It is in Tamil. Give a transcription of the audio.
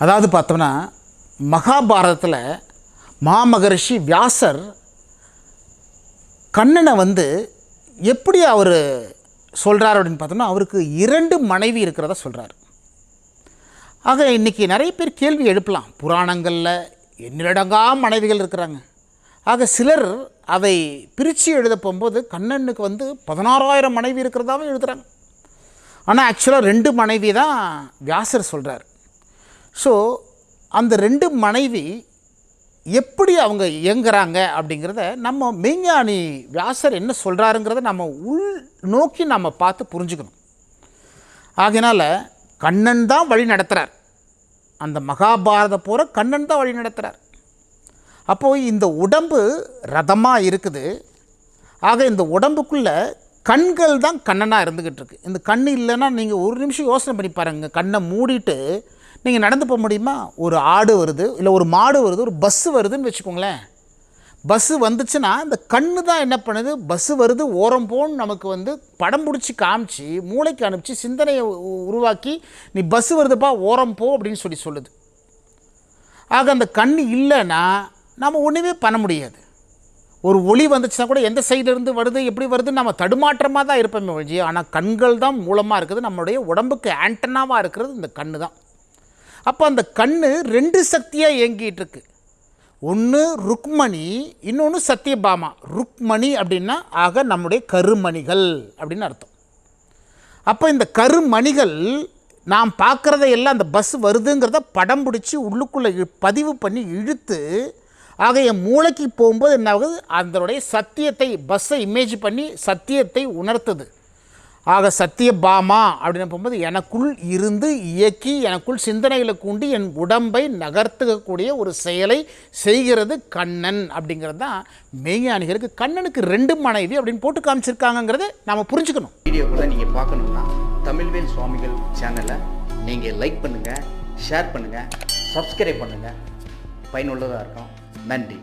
அதாவது பார்த்தோம்னா மகாபாரதத்தில் மாமகரிஷி வியாசர் கண்ணனை வந்து எப்படி அவர் சொல்கிறார் அப்படின்னு பார்த்தோம்னா அவருக்கு இரண்டு மனைவி இருக்கிறதா சொல்கிறார் ஆக இன்றைக்கி நிறைய பேர் கேள்வி எழுப்பலாம். புராணங்களில் எண்ணிலடங்கா மனைவிகள் இருக்கிறாங்க. ஆக சிலர் அதை பிரித்து எழுத போகும்போது கண்ணனுக்கு வந்து பதினாறாயிரம் மனைவி இருக்கிறதாவும் எழுதுகிறாங்க ஆனால் ஆக்சுவலாக ரெண்டு மனைவி தான் வியாசர் சொல்கிறார் ஸோ அந்த ரெண்டு மனைவி எப்படி அவங்க இயங்குறாங்க அப்படிங்கிறத நம்ம மெய்ஞானி வியாசர் என்ன சொல்கிறாருங்கிறத நம்ம உள் நோக்கி நம்ம பார்த்து புரிஞ்சுக்கணும். ஆகையினால் கண்ணன் தான் வழி நடத்துகிறார் அந்த மகாபாரத போகிற கண்ணன் தான் வழி நடத்துகிறார் அப்போது இந்த உடம்பு ரதமாக இருக்குது. ஆக இந்த உடம்புக்குள்ளே கண்கள் தான் கண்ணனாக இருந்துக்கிட்டு இருக்கு. இந்த கண் இல்லைன்னா நீங்கள் ஒரு நிமிஷம் யோசனை பண்ணி பாருங்கள் கண்ணை மூடிட்டு நீங்கள் நடந்து போக முடியுமா? ஒரு ஆடு வருது இல்லை ஒரு மாடு வருது ஒரு பஸ்ஸு வருதுன்னு வச்சுக்கோங்களேன். பஸ்ஸு வந்துச்சுன்னா இந்த கண்ணு தான் என்ன பண்ணுது? பஸ்ஸு வருது ஓரம் போன்னு நமக்கு வந்து படம் பிடிச்சி காமிச்சு மூளைக்கு அனுப்பிச்சு சிந்தனையை உ- உருவாக்கி நீ பஸ்ஸு வருதுப்பா ஓரம் போ அப்படின்னு சொல்லி சொல்லுது. ஆக அந்த கண் இல்லைன்னா நம்ம ஒன்றுமே பண்ண முடியாது. ஒரு ஒளி வந்துச்சுன்னா கூட எந்த சைடுலேருந்து வருது எப்படி வருதுன்னு நம்ம தடுமாற்றமாக தான் இருப்போமே ஒழிஞ்சு ஆனால் கண்கள் தான் மூலமாக இருக்குது. நம்மளுடைய உடம்புக்கு ஆண்டனாவாக இருக்கிறது இந்த கண்ணு தான். அப்போ அந்த கண்ணு ரெண்டு சக்தியாக இயங்கிட்டு இருக்கு ஒன்று ருக்மணி இன்னொன்று சத்தியபாமா ருக்மணி அப்படின்னா ஆக நம்முடைய கருமணிகள் அப்படின்னு அர்த்தம். அப்போ இந்த கருமணிகள் நாம் பார்க்குறத எல்லாம் அந்த பஸ் வருதுங்கிறத படம் பிடிச்சி உள்ளுக்குள்ளே இழு- பதிவு பண்ணி இழுத்து ஆக என் மூளைக்கு போகும்போது என்ன ஆகுது? அதனுடைய சத்தியத்தை பஸ்ஸை இமேஜ் பண்ணி சத்தியத்தை உணர்த்துது. ஆக சத்தியபாமா அப்படின்னு போகும்போது எனக்குள் இருந்து இயக்கி எனக்குள் சிந்தனைகளை கூண்டி என் உடம்பை நகர்த்துக்கக்கூடிய ஒரு செயலை செய்கிறது கண்ணன் அப்படிங்கிறது தான் மெய்ஞானிகளுக்கு கண்ணனுக்கு ரெண்டு மனைவி அப்படின்னு போட்டு காமிச்சிருக்காங்கங்கிறத நாம் புரிஞ்சுக்கணும். வீடியோக்களை நீங்கள் பார்க்கணுன்னா தமிழ்வேல் சுவாமிகள் சேனலை நீங்கள் லைக் பண்ணுங்கள் ஷேர் பண்ணுங்கள் சப்ஸ்கிரைப் பண்ணுங்கள் பயனுள்ளதாக இருக்கும். நன்றி.